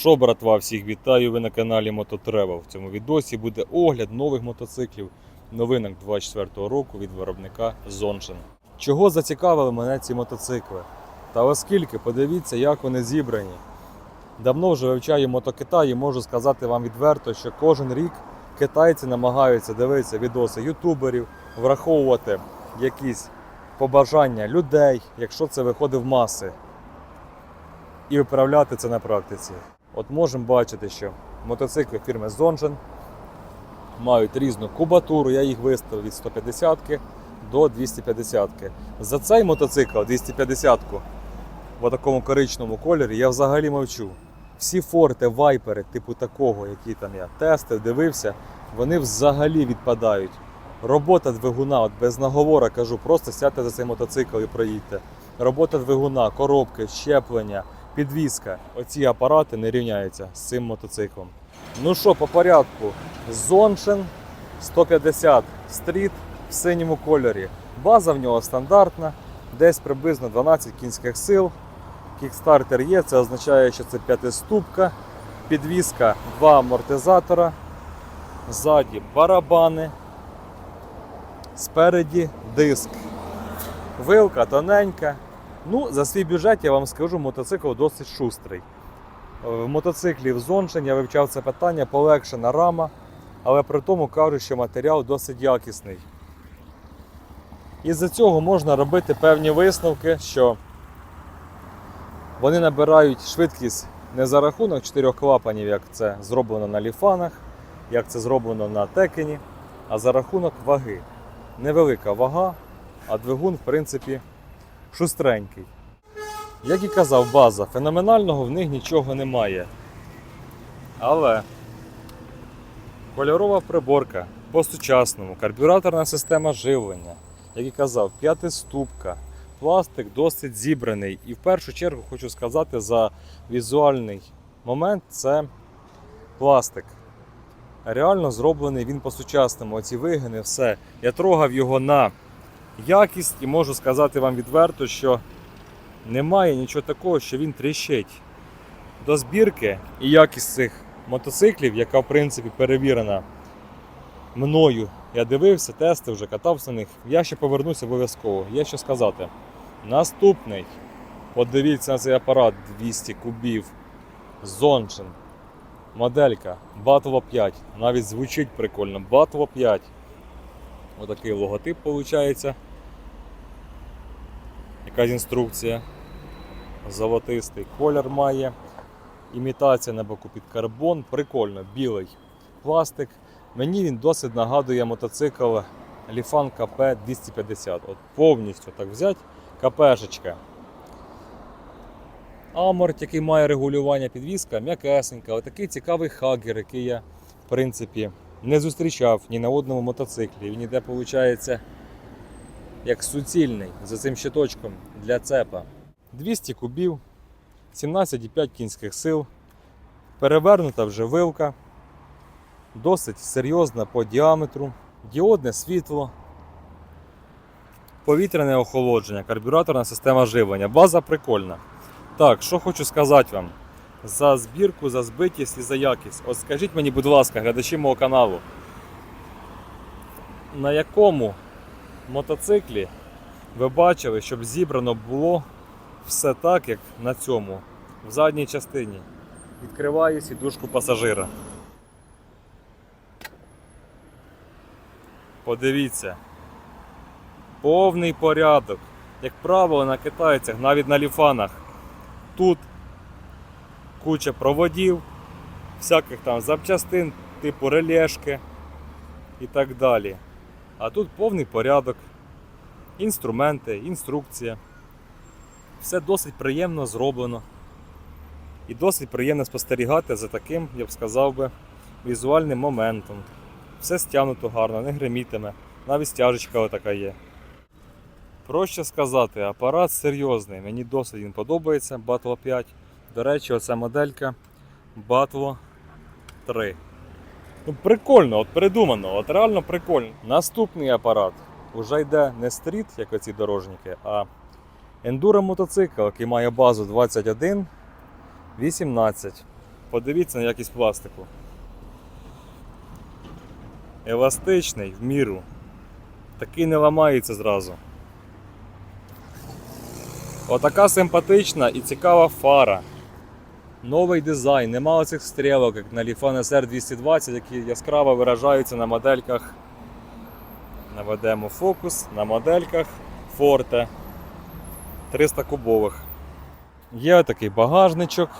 Що, братва, всіх вітаю! Ви на каналі Мототревел. В цьому відосі буде огляд нових мотоциклів, новинок 24-го року від виробника Zonchen. Чого зацікавили мене ці мотоцикли? Та оскільки подивіться, як вони зібрані. Давно вже вивчаю мотокитай і можу сказати вам відверто, що кожен рік китайці намагаються дивитися відоси ютуберів, враховувати якісь побажання людей, якщо це виходить в маси і виправляти це на практиці. От можемо бачити, що мотоцикли фірми Zongen мають різну кубатуру, я їх виставив від 150 до 250. За цей мотоцикл 250 в такому коричному кольорі я взагалі мовчу. Всі форти, вайпери, типу такого, які там я тестив, дивився, вони взагалі відпадають. Робота двигуна, от без наговора кажу, просто сядьте за цей мотоцикл і проїдьте. Робота двигуна, коробки, щеплення, підвізка. Оці апарати не рівняються з цим мотоциклом. Ну що, по порядку. Zonchen 150 Street в синьому кольорі. База в нього стандартна, десь приблизно 12 кінських сил. Кікстартер є, це означає, що це п'ятиступка, підвізка, два амортизатора, ззаді барабани, спереді диск. Вилка тоненька. Ну, за свій бюджет я вам скажу, мотоцикл досить шустрий. Е, В мотоциклі в Зоншин я вивчав це питання, полегшена рама, але при тому кажуть, що матеріал досить якісний. Із-за цього можна робити певні висновки, що вони набирають швидкість не за рахунок чотирьох клапанів, як це зроблено на ліфанах, як це зроблено на текені, а за рахунок ваги. Невелика вага, а двигун, в принципі, шустренький. Як і казав, база, феноменального в них нічого немає. Але кольорова приборка по-сучасному, карбюраторна система живлення, як і казав, п'ятиступка, пластик досить зібраний. І в першу чергу хочу сказати за візуальний момент це пластик. Реально зроблений він по-сучасному. Оці вигини, все. Я трогав його на якість і можу сказати вам відверто, що немає нічого такого, що він тріщить. До збірки і якість цих мотоциклів, яка в принципі перевірена мною. Я дивився, тестив, вже катався на них. Я ще повернуся обов'язково. Є що сказати. Наступний. Подивіться на цей апарат 200 кубів. Zonchen. Моделька Battle 5. Навіть звучить прикольно. Battle 5. Отакий логотип виходить. Якась інструкція. Золотистий колір має. Імітація на боку під карбон. Прикольно, білий пластик. Мені він досить нагадує мотоцикл Lifan КП 250. От повністю так взяти. КПшечка. Аморт, який має регулювання підвіска, м'якесенька. Отакий цікавий хагер, який я, в принципі, не зустрічав ні на одному мотоциклі. Він ніде, виходить, як суцільний за цим щиточком для цепа. 200 кубів, 17,5 кінських сил, перевернута вже вилка, досить серйозна по діаметру, діодне світло, повітряне охолодження, карбюраторна система живлення. База прикольна. Так, що хочу сказати вам. За збірку, за збитість і за якість. От скажіть мені, будь ласка, глядачі мого каналу, на якому мотоциклі ви бачили, щоб зібрано було все так, як на цьому, в задній частині. Відкриваю сідушку пасажира. Подивіться. Повний порядок. Як правило, на китайцях, навіть на ліфанах. Тут куча проводів, всяких там запчастин, типу релешки і так далі. А тут повний порядок, інструменти, інструкція. Все досить приємно зроблено. І досить приємно спостерігати за таким, я б сказав би, візуальним моментом. Все стягнуто гарно, не гримітиме, навіть стяжечка отака є. Проще сказати, апарат серйозний, мені досить він подобається, Battle 5. До речі, оця моделька Battle 3. Ну, прикольно, от придумано, от реально прикольно. Наступний апарат вже йде не стріт, як оці дорожники, а ендуро мотоцикл, який має базу 21 18. Подивіться на якість пластику. Еластичний в міру. Такий не ламається зразу. Отака симпатична і цікава фара. Новий дизайн, нема оцих стрілок, як на Lifan SR 220, які яскраво виражаються на модельках. Наведемо фокус на модельках Forte 300 кубових. Є такий багажничок,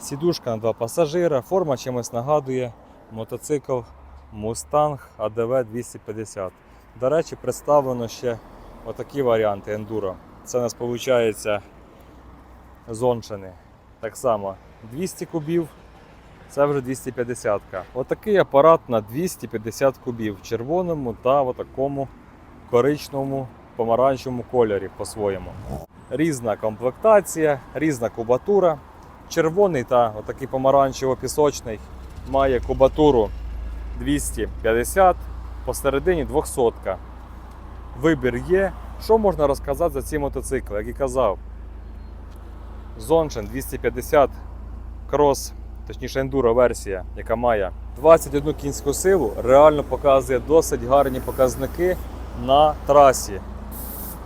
сідушка на два пасажира, форма чимось нагадує мотоцикл Mustang ADV 250. До речі, представлено ще отакі варіанти ендуро. Це у нас виходить зоншини. Так само 200 кубів, це вже 250. Отакий апарат на 250 кубів в червоному та в такому коричневому помаранчевому кольорі по-своєму. Різна комплектація, різна кубатура. Червоний та отакий помаранчево-пісочний має кубатуру 250, посередині 200. Вибір є. Що можна розказати за ці мотоцикли? Як і казав, Zonchen 250 крос, точніше ендуро версія, яка має 21 кінську силу, реально показує досить гарні показники на трасі.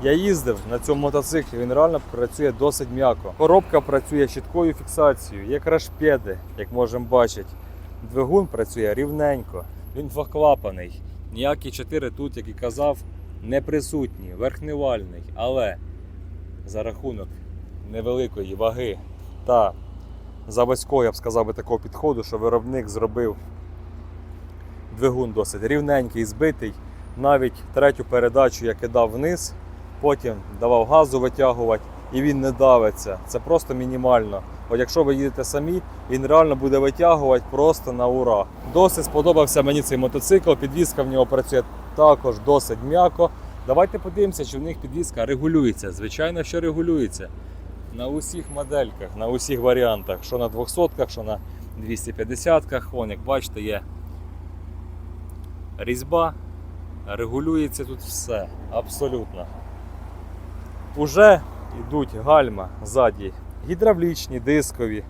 Я їздив на цьому мотоциклі, він реально працює досить м'яко. Коробка працює з чіткою фіксацією, є крашпеди, як можемо бачити. Двигун працює рівненько, він двоклапаний. Ніякі 4 тут, як і казав, не присутні, верхневальний, але за рахунок невеликої ваги та заводського, я б сказав би, такого підходу, що виробник зробив двигун досить рівненький, збитий. Навіть третю передачу я кидав вниз, потім давав газу витягувати і він не давиться. Це просто мінімально. От якщо ви їдете самі, він реально буде витягувати просто на ура. Досить сподобався мені цей мотоцикл, підвізка в нього працює також досить м'яко. Давайте подивимося, чи в них підвізка регулюється. Звичайно, що регулюється. На усіх модельках, на усіх варіантах, що на 200-ках, що на 250-ках. Вон, як бачите, є різьба, регулюється тут все, абсолютно. Уже йдуть гальма ззаді, гідравлічні, дискові.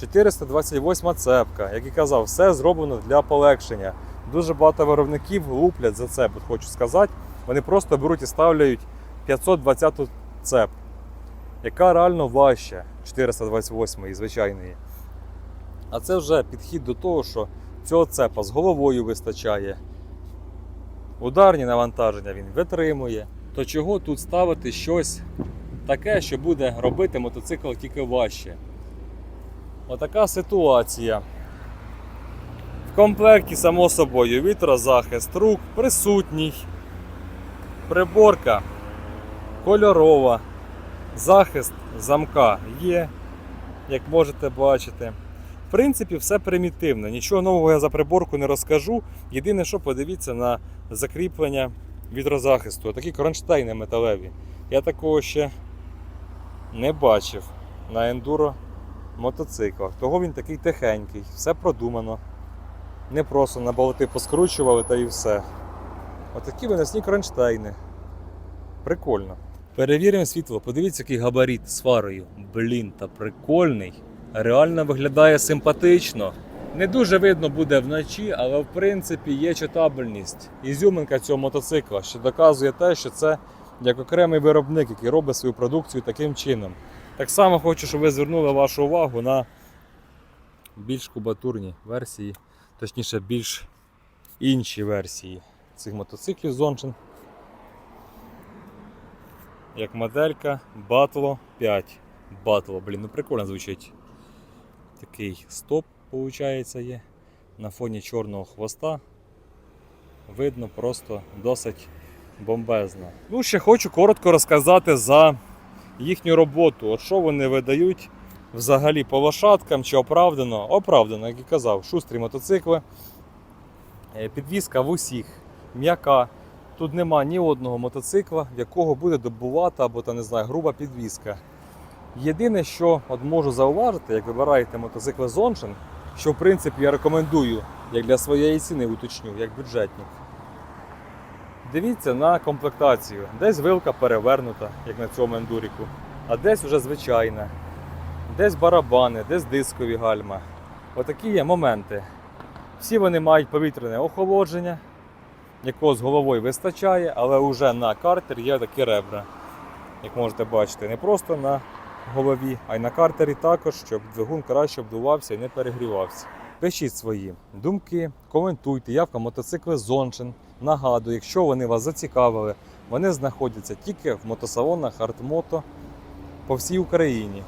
428 цепка, як і казав, все зроблено для полегшення. Дуже багато виробників луплять за це, хочу сказати. Вони просто беруть і ставляють 520 цеп, яка реально важча 428 звичайної. А це вже підхід до того, що цього цепа з головою вистачає. Ударні навантаження він витримує. То чого тут ставити щось таке, що буде робити мотоцикл тільки важче? Отака ситуація. В комплекті, само собою, вітрозахист рук присутній. Приборка кольорова. Захист замка є, як можете бачити. В принципі, все примітивно. Нічого нового я за приборку не розкажу. Єдине, що подивіться на закріплення вітрозахисту. Такі кронштейни металеві. Я такого ще не бачив на ендуро мотоциклах. Того він такий тихенький, все продумано. Не просто на болти поскручували та і все. Отакі виносні кронштейни. Прикольно. Перевіримо світло, подивіться, який габарит з фарою. Блін, та прикольний. Реально виглядає симпатично. Не дуже видно буде вночі, але в принципі є читабельність. Ізюминка цього мотоцикла, що доказує те, що це як окремий виробник, який робить свою продукцію таким чином. Так само хочу, щоб ви звернули вашу увагу на більш кубатурні версії, точніше, більш інші версії цих мотоциклів Zonchen. Як моделька Battle 5. Battle, блін, ну прикольно звучить. Такий стоп, виходить, є. На фоні чорного хвоста. Видно просто досить бомбезно. Ну, ще хочу коротко розказати за їхню роботу. От що вони видають взагалі по лошадкам чи оправдано? Оправдано, як і казав, шустрі мотоцикли. Е, Підвізка в усіх, м'яка. Тут нема ні одного мотоцикла, в якого буде добувати або та не знаю, груба підвізка. Єдине, що от можу зауважити, як вибираєте мотоцикли Zonchen, що в принципі я рекомендую, як для своєї ціни уточню, як бюджетник. Дивіться на комплектацію. Десь вилка перевернута, як на цьому ендуріку, а десь вже звичайна. десь барабани, десь дискові гальма. Отакі є моменти. Всі вони мають повітряне охолодження, якого з головою вистачає, але вже на картер є такі ребра. Як можете бачити, не просто на голові, а й на картері також, щоб двигун краще обдувався і не перегрівався. Пишіть свої думки, коментуйте, явка мотоцикли Зоншин. Нагадую, якщо вони вас зацікавили, вони знаходяться тільки в мотосалонах Артмото по всій Україні.